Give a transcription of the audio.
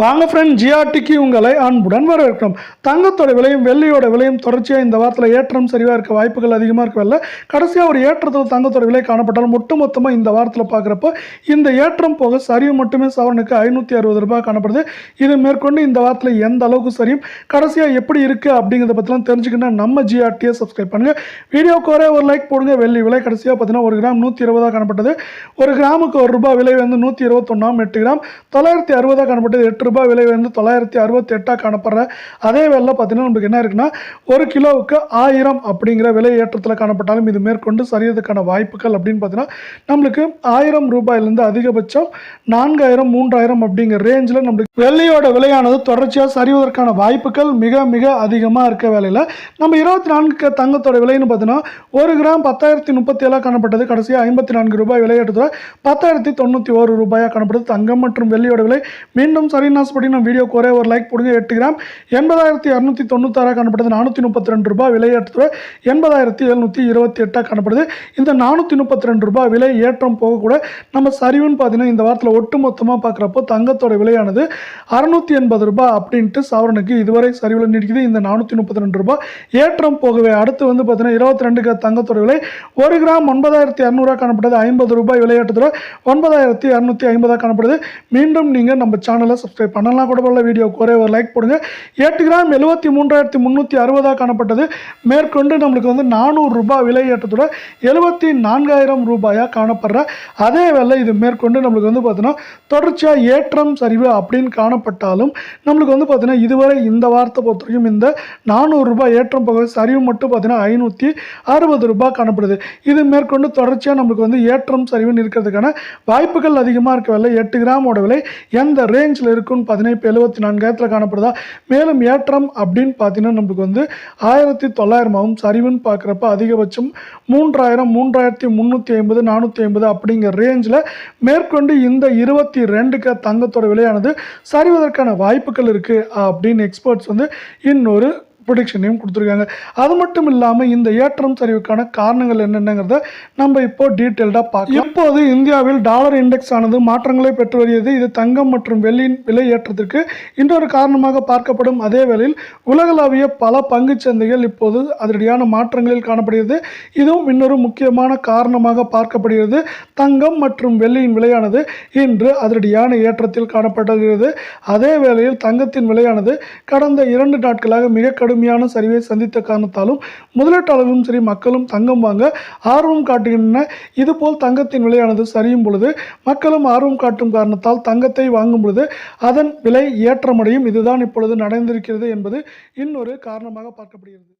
வாங்க ஃப்ரெண்ட் ஜிஆர்டிக்கு உங்களை அன்புடன் வரவேற்கிறோம். தங்கத்தோட விலையும் வெள்ளியோட விலையும் தொடர்ச்சியாக இந்த வாரத்தில் ஏற்றம் சரிவாக இருக்க வாய்ப்புகள் அதிகமாக இருக்கவில்லை கடைசியாக ஒரு ஏற்றத்தில் தங்கத்தோட விலை காணப்பட்டாலும் ஒட்டுமொத்தமாக இந்த வாரத்தில் பார்க்குறப்போ இந்த ஏற்றம் போக சரிவு மட்டுமே சவரனுக்கு ஐநூற்றி அறுபது ரூபாய் காணப்படுது. இது மேற்கொண்டு இந்த வாரத்தில் எந்த அளவுக்கு சரியும் கடைசியாக எப்படி இருக்குது அப்படிங்கிறத பற்றிலாம் தெரிஞ்சுக்கணும் நம்ம ஜிஆர்டியை சப்ஸ்கிரைப் பண்ணுங்கள் வீடியோக்கு ஒரே ஒரு லைக் போடுங்க. வெள்ளி விலை கடைசியாக பார்த்தீங்கன்னா ஒரு கிராம் நூற்றி இருபதாக காணப்பட்டது. ஒரு கிராமுக்கு ஒரு ரூபாய் விலை வந்து நூற்றி இருபத்தொன்னாம் எட்டு கிராம். தொள்ளாயிரத்தி அறுபதாக காணப்பட்டது. எட்டு ரூபாய் விலை வந்து தொள்ளாயிரத்தி அறுபத்தி எட்டாக காணப்படுற அதே வேலை பார்த்தீங்கன்னா நமக்கு என்ன இருக்குன்னா ஒரு கிலோவுக்கு ஆயிரம் அப்படிங்கிற விலை ஏற்றத்தில் காணப்பட்டாலும் இது மேற்கொண்டு சரியதுக்கான வாய்ப்புகள் அப்படின்னு பார்த்தீங்கன்னா நம்மளுக்கு ஆயிரம் ரூபாயிலேருந்து அதிகபட்சம் நான்காயிரம் மூன்றாயிரம் அப்படிங்கிற ரேஞ்சில் நம்மளுக்கு வெள்ளையோட விலையானது தொடர்ச்சியாக சரிவதற்கான வாய்ப்புகள் மிக மிக அதிகமாக இருக்க வேலையில் நம்ம இருபத்தி நான்கு தங்கத்தோட விலைன்னு பார்த்தீங்கன்னா ஒரு கிராம் பத்தாயிரத்தி முப்பத்தி ஏழாக காணப்பட்டது. கடைசியாக ஐம்பத்தி நான்கு ரூபாய் விலையேற்றத்தில் பத்தாயிரத்தி தொண்ணூற்றி ஒரு ரூபாயாக காணப்படுது. தங்கம் மற்றும் வெள்ளியோட விலை மீண்டும் சரி நாசப்படி நம்ம வீடியோ ஒரே ஒரு லைக் போடுங்க எட்டு கிராம். எண்பதாயிரத்தி இரநூத்தி தொண்ணூத்தாறாக காணப்படுது. நானூற்றி முப்பத்தி ரெண்டு ரூபாய் விலையேற்றத்தில் எண்பதாயிரத்தி எழுநூற்றி இருபத்தி எட்டாக காணப்படுது. இந்த நானூற்றி முப்பத்தி ரெண்டு ரூபாய் விலை ஏற்றம் போக கூட நம்ம சரிவுன்னு பார்த்தீங்கன்னா இந்த வாரத்தில் ஒட்டு மொத்தமாக பார்க்குறப்போ தங்கத்தோட விலையானது அறுநூற்றி எண்பது ரூபாய் அப்படின்ட்டு சவரனுக்கு இதுவரை சரிவில் நீடிக்குது. இந்த நானூற்றி முப்பத்தி ரெண்டு ரூபாய் ஏற்றம் போகவே அடுத்து வந்து பார்த்தீங்கன்னா இருபத்தி ரெண்டுக்கு தங்கத்தோட விலை ஒரு கிராம் ஒன்பதாயிரத்தி இரநூறுவா காணப்பட்டது ஐம்பது ரூபாய் விலையேற்றத்தில் ஒன்பதாயிரத்தி இரநூத்தி ஐம்பதாக காணப்படுது. மீண்டும் நீங்கள் நம்ம சேனலை சப்ஸ்கிரைப் சப்ஸ்கிரைப் பண்ணலாம். கூட போல வீடியோ ஒரே ஒரு லைக் போடுங்க. எட்டு கிராம் எழுபத்தி மூன்றாயிரத்தி முந்நூற்றி அறுபதாக காணப்பட்டது. மேற்கொண்டு நம்மளுக்கு வந்து நானூறு ரூபாய் விலை ஏற்றத்தோட எழுபத்தி நான்காயிரம் ரூபாயாக காணப்படுற. அதே வேலை இது மேற்கொண்டு நம்மளுக்கு வந்து பார்த்தீங்கன்னா தொடர்ச்சியாக ஏற்றம் சரிவு அப்படின்னு காணப்பட்டாலும் நம்மளுக்கு வந்து பார்த்தீங்கன்னா இதுவரை இந்த வாரத்தை பொறுத்த வரைக்கும் இந்த நானூறு ரூபாய் ஏற்றம் பகுதி சரிவு மட்டும் பார்த்தீங்கன்னா ஐநூற்றி அறுபது ரூபாய் காணப்படுது. இது மேற்கொண்டு தொடர்ச்சியாக நம்மளுக்கு வந்து ஏற்றம் சரிவுன்னு இருக்கிறதுக்கான வாய்ப்புகள் அதிகமாக இருக்க விலை எட்டு கிராமோட விலை எந்த ரேஞ்சில் இருக்கும் பார்த்தீங்கன்னா பதினைப்பு எழுபத்தி நான்காயிரத்தில் காணப்படுதா? மேலும் ஏற்றம் அப்படின்னு பார்த்தீங்கன்னா நம்மளுக்கு வந்து ஆயிரத்தி தொள்ளாயிரமாகவும் சரிவுன்னு பார்க்குறப்ப அதிகபட்சம் மூன்றாயிரம் மூன்றாயிரத்தி முந்நூற்றி ஐம்பது நானூற்றி ஐம்பது அப்படிங்கிற ரேஞ்சில் மேற்கொண்டு இந்த இருபத்தி ரெண்டுக்கு தங்கத்தோட விலையானது சரிவதற்கான வாய்ப்புகள் இருக்குது அப்படின்னு எக்ஸ்பர்ட்ஸ் வந்து இன்னொரு ப்ரொடிக்ஷனையும் கொடுத்துருக்காங்க. அது மட்டும் இல்லாமல் இந்த ஏற்றம் சரிவுக்கான காரணங்கள் என்னென்னங்கிறத நம்ம இப்போ டீட்டெயில்டாக பார்க்கலாம். இப்போது இந்தியாவில் டாலர் இண்டெக்ஸ் ஆனது மாற்றங்களை பெற்று வருகிறது. இது தங்கம் மற்றும் வெள்ளியின் விலை ஏற்றத்திற்கு இன்னொரு காரணமாக பார்க்கப்படும். அதே வேளையில் உலகளாவிய பல பங்கு சந்தைகள் இப்போது அதிரடியான மாற்றங்களில் காணப்படுகிறது. இதுவும் இன்னொரு முக்கியமான காரணமாக பார்க்கப்படுகிறது. தங்கம் மற்றும் வெள்ளியின் விலையானது இன்று அதிரடியான ஏற்றத்தில் காணப்படுகிறது அதே வேளையில் தங்கத்தின் விலையானது கடந்த இரண்டு நாட்களாக மிக கடுமையான சரிவை சந்தித்த காரணத்தாலும் முதலீட்டாளர்களும் சரி மக்களும் தங்கம் வாங்க ஆர்வம் காட்டுகின்றன. இதுபோல் தங்கத்தின் விலையானது சரியும் பொழுது மக்களும் ஆர்வம் காட்டும் காரணத்தால் தங்கத்தை வாங்கும் பொழுது அதன் விலை ஏற்றமடையும். இதுதான் இப்பொழுது நடந்திருக்கிறது என்பது இன்னொரு காரணமாக பார்க்கப்படுகிறது.